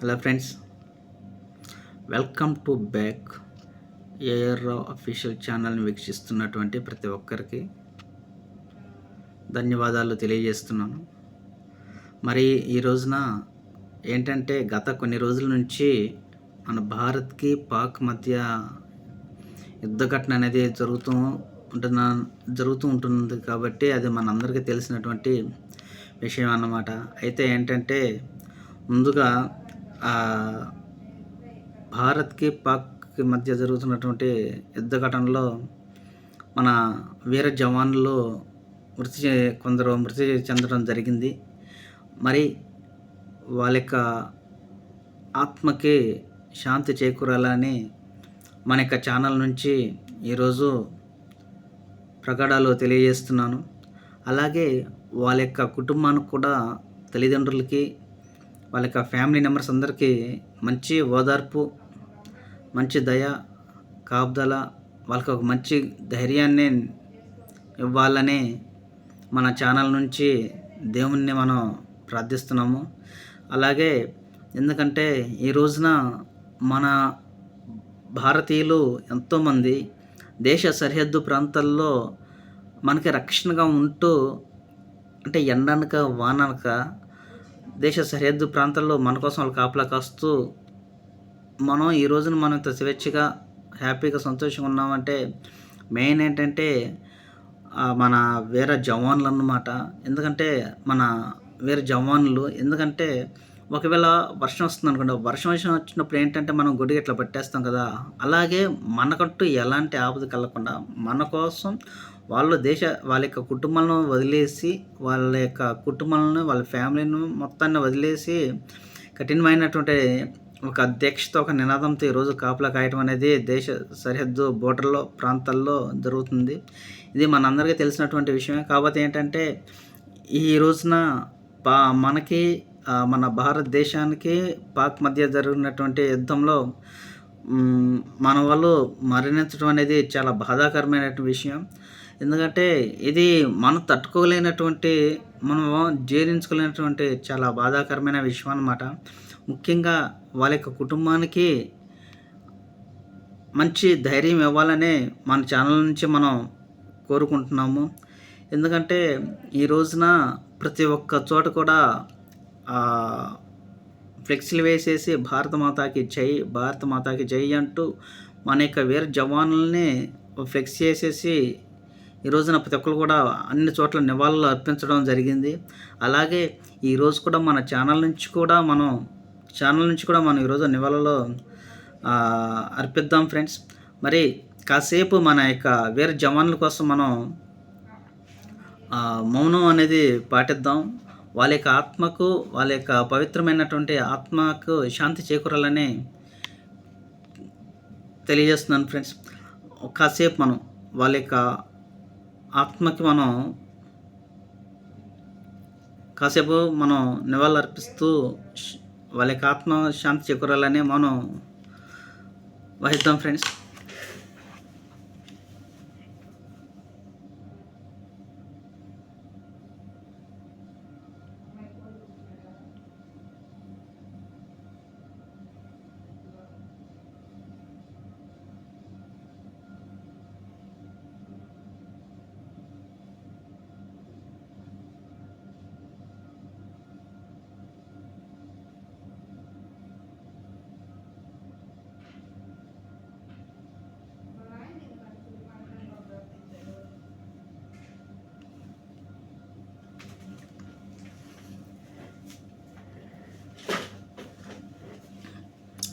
Hello friends welcome to back A R Rao official ఛానల్ని వీక్షిస్తున్నటువంటి ప్రతి ఒక్కరికి ధన్యవాదాలు తెలియజేస్తున్నాను. మరి ఈ రోజున ఏంటంటే గత కొన్ని రోజుల నుంచి మన భారత్కి పాక్ మధ్య యుద్ధ ఘటన అనేది జరుగుతూ ఉంటున్న జరుగుతూ ఉంటుంది కాబట్టి అది మనందరికీ తెలిసినటువంటి విషయం అన్నమాట. అయితే ఏంటంటే ముందుగా భారత్కి పాక్కి మధ్య జరుగుతున్నటువంటి యుద్ధ ఘటనలో మన వీర జవాన్లు మృతి కొందరు మృతి చెందడం జరిగింది. మరి వాళ్ళ యొక్క ఆత్మకి శాంతి చేకూరాలని మన యొక్క ఛానల్ నుంచి ఈరోజు ప్రకటాలు తెలియజేస్తున్నాను. అలాగే వాళ్ళ యొక్క కుటుంబానికి కూడా తల్లిదండ్రులకి వాళ్ళ యొక్క ఫ్యామిలీ మెంబర్స్ అందరికీ మంచి ఓదార్పు మంచి దయ కాపుదల వాళ్ళకి ఒక మంచి ధైర్యాన్ని ఇవ్వాలని మన ఛానల్ నుంచి దేవుణ్ణి మనం ప్రార్థిస్తున్నాము. అలాగే ఎందుకంటే ఈ రోజున మన భారతీయులు ఎంతోమంది దేశ సరిహద్దు ప్రాంతాల్లో మనకి రక్షణగా ఉంటూ అంటే ఎండనక వాననక దేశ సరిహద్దు ప్రాంతాల్లో మన కోసం వాళ్ళు కాపలా కాస్తూ మనం ఈ రోజున మనం ఇంత స్వేచ్ఛగా హ్యాపీగా సంతోషంగా ఉన్నామంటే మెయిన్ ఏంటంటే మన వేరే జవాన్లు అన్నమాట ఎందుకంటే మన వేరే జవాన్లు ఎందుకంటే ఒకవేళ వర్షం వస్తుంది అనుకోండి వర్షం వర్షం వచ్చినప్పుడు ఏంటంటే మనం గుడికి ఇట్లా పట్టేస్తాం కదా. అలాగే మనకంటూ ఎలాంటి ఆపద కలగకుండా మన కోసం వాళ్ళు దేశ వాళ్ళ యొక్క కుటుంబాలను వదిలేసి వాళ్ళ యొక్క కుటుంబాలను వాళ్ళ ఫ్యామిలీని మొత్తాన్ని వదిలేసి కఠినమైనటువంటి ఒక దీక్షతో ఒక నినాదంతో ఈరోజు కాపలా కాయటం అనేది దేశ సరిహద్దు బోర్డర్లో ప్రాంతాల్లో జరుగుతుంది. ఇది మనందరికీ తెలిసినటువంటి విషయమే. కాకపోతే ఏంటంటే ఈ రోజున పా మనకి మన భారతదేశానికి పాక్ మధ్య జరిగినటువంటి యుద్ధంలో మన వాళ్ళు మరణించడం అనేది చాలా బాధాకరమైనటువంటి విషయం. ఎందుకంటే ఇది మనం తట్టుకోలేనటువంటి మనం జీర్ణించుకోలేనటువంటి చాలా బాధాకరమైన విషయం అన్నమాట. ముఖ్యంగా వాళ్ళ యొక్క కుటుంబానికి మంచి ధైర్యం ఇవ్వాలని మన ఛానల్ నుంచి మనం కోరుకుంటున్నాము. ఎందుకంటే ఈ రోజున ప్రతి ఒక్క చోట కూడా ఫ్లెక్సీలు వేసేసి భారత మాతాకి జై భారత మాతాకి జై అంటూ మన యొక్క వీర జవాన్లని ఫ్లెక్స్ చేసేసి ఈ రోజున ప్రతి ఒక్కరు కూడా అన్ని చోట్ల నివాళులు అర్పించడం జరిగింది. అలాగే ఈరోజు కూడా మన ఛానల్ నుంచి కూడా మనం ఛానల్ నుంచి కూడా మనం ఈరోజు నివాళులు అర్పిద్దాం ఫ్రెండ్స్. మరి కాసేపు మన యొక్క వీర జవాన్ల కోసం మనం మౌనం అనేది పాటిద్దాం. వాళ్ళ యొక్క ఆత్మకు వాళ్ళ యొక్క పవిత్రమైనటువంటి ఆత్మకు శాంతి చేకూరాలని తెలియజేస్తున్నాను ఫ్రెండ్స్. కాసేపు మనం వాళ్ళ యొక్క ఆత్మకి మనం కాసేపు మనం నివాళులర్పిస్తూ వాళ్ళ యొక్క ఆత్మ శాంతి చేకూరాలని మనం వహిద్దాం ఫ్రెండ్స్.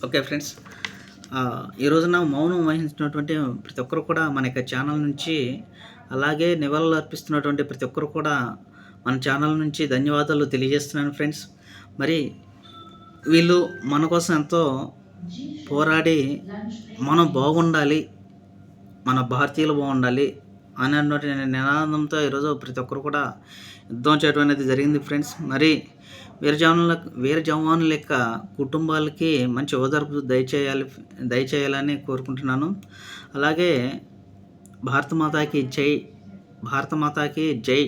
Okay friends. ఈ రోజున మౌనం వహించినటువంటి ప్రతి ఒక్కరు కూడా మన యొక్క ఛానల్ నుంచి అలాగే నివాళులు అర్పిస్తున్నటువంటి ప్రతి ఒక్కరు కూడా మన ఛానల్ నుంచి ధన్యవాదాలు తెలియజేస్తున్నాను ఫ్రెండ్స్. మరి వీళ్ళు మన కోసం ఎంతో పోరాడి మనం బాగుండాలి మన భారతీయులు బాగుండాలి అనేటువంటి నినాదంతో ఈరోజు ప్రతి ఒక్కరు కూడా యుద్ధం చేయడం అనేది జరిగింది ఫ్రెండ్స్. మరి వీర జవానుల వీర జవానుల యొక్క కుటుంబాలకి మంచి ఓదార్పు దయచేయాలి దయచేయాలని కోరుకుంటున్నాను. అలాగే భారత మాతాకి జై భారత మాతాకి జై.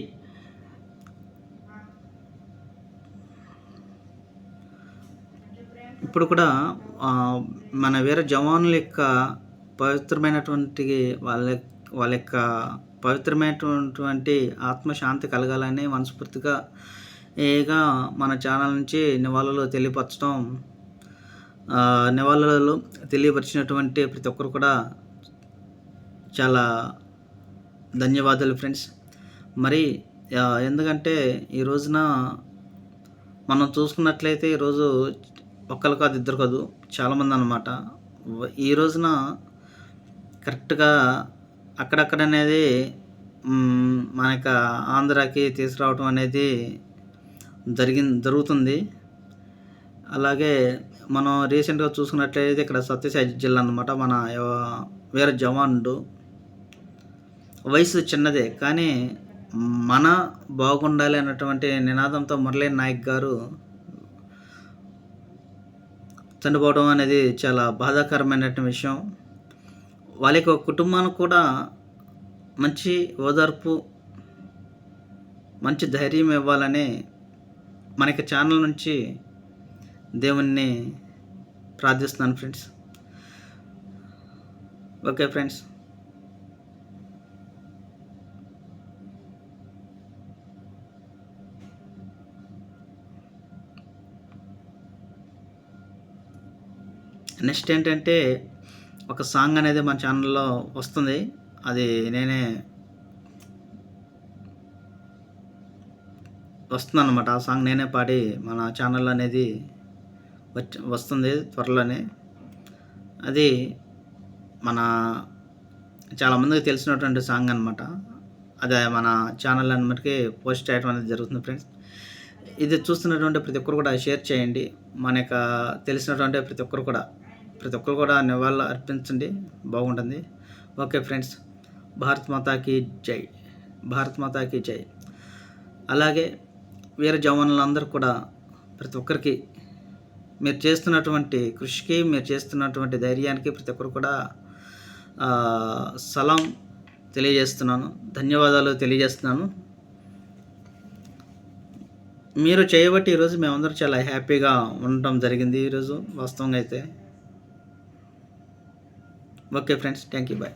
ఇప్పుడు కూడా మన వీర జవానుల యొక్క పవిత్రమైనటువంటి వాళ్ళ వాళ్ళ యొక్క పవిత్రమైనటువంటి ఆత్మశాంతి కలగాలని మనస్ఫూర్తిగా ఏగా మన ఛానల్ నుంచి నివాళులు తెలియపరచడం నివాళులు తెలియపరిచినటువంటి ప్రతి ఒక్కరు కూడా చాలా ధన్యవాదాలు ఫ్రెండ్స్. మరి ఎందుకంటే ఈ రోజున మనం చూసుకున్నట్లయితే ఈరోజు ఒక్కరు కాదు ఇద్దరు కాదు చాలామంది అనమాట ఈ రోజున కరెక్ట్గా అక్కడక్కడ అనేది మనకు మన యొక్క ఆంధ్రాకి తీసుకురావటం అనేది జరిగిన జరుగుతుంది. అలాగే మనం రీసెంట్గా చూసుకున్నట్లయితే ఇక్కడ సత్యసాయి జిల్లా అనమాట మన ఎవ- వీర జవానుడు. వయసు చిన్నదే కానీ మన బాగుండాలి అన్నటువంటి నినాదంతో మురళీ నాయక్ గారు చనిపోవడం అనేది చాలా బాధాకరమైనటువంటి విషయం. వాళ్ళ యొక్క కుటుంబానికి కూడా మంచి ఓదార్పు మంచి ధైర్యం ఇవ్వాలని మనకి ఛానల్ నుంచి దేవుణ్ణి ప్రార్థిస్తున్నాను ఫ్రెండ్స్. Okay friends. నెక్స్ట్ ఏంటంటే ఒక సాంగ్ అనేది మన ఛానల్లో వస్తుంది. అది నేనే వస్తుందన్నమాట. ఆ సాంగ్ నేనే పాడి మన ఛానల్ అనేది వచ్చి వస్తుంది త్వరలోనే. అది మన చాలామందికి తెలిసినటువంటి సాంగ్ అనమాట అదే మన ఛానల్ అనమాటకి పోస్ట్ చేయడం అనేది జరుగుతుంది ఫ్రెండ్స్ ఇది చూస్తున్నటువంటి ప్రతి ఒక్కరు కూడా షేర్ చేయండి. మన యొక్క తెలిసినటువంటి ప్రతి ఒక్కరు కూడా ప్రతి ఒక్కరు కూడా నివాళులు అర్పించండి. బాగుంటుంది. Okay friends. భారత్ మాతాకి జై. భారత్ మాతాకి జై. అలాగే వీర జవానులందరూ కూడా ప్రతి ఒక్కరికి మీరు చేస్తున్నటువంటి కృషికి మీరు చేస్తున్నటువంటి ధైర్యానికి ప్రతి ఒక్కరు కూడా సలాం తెలియజేస్తున్నాను. ధన్యవాదాలు తెలియజేస్తున్నాను. మీరు చేయబట్టి ఈరోజు మేమందరం చాలా హ్యాపీగా ఉండటం జరిగింది ఈరోజు వాస్తవంగా అయితే. Okay friends thank you bye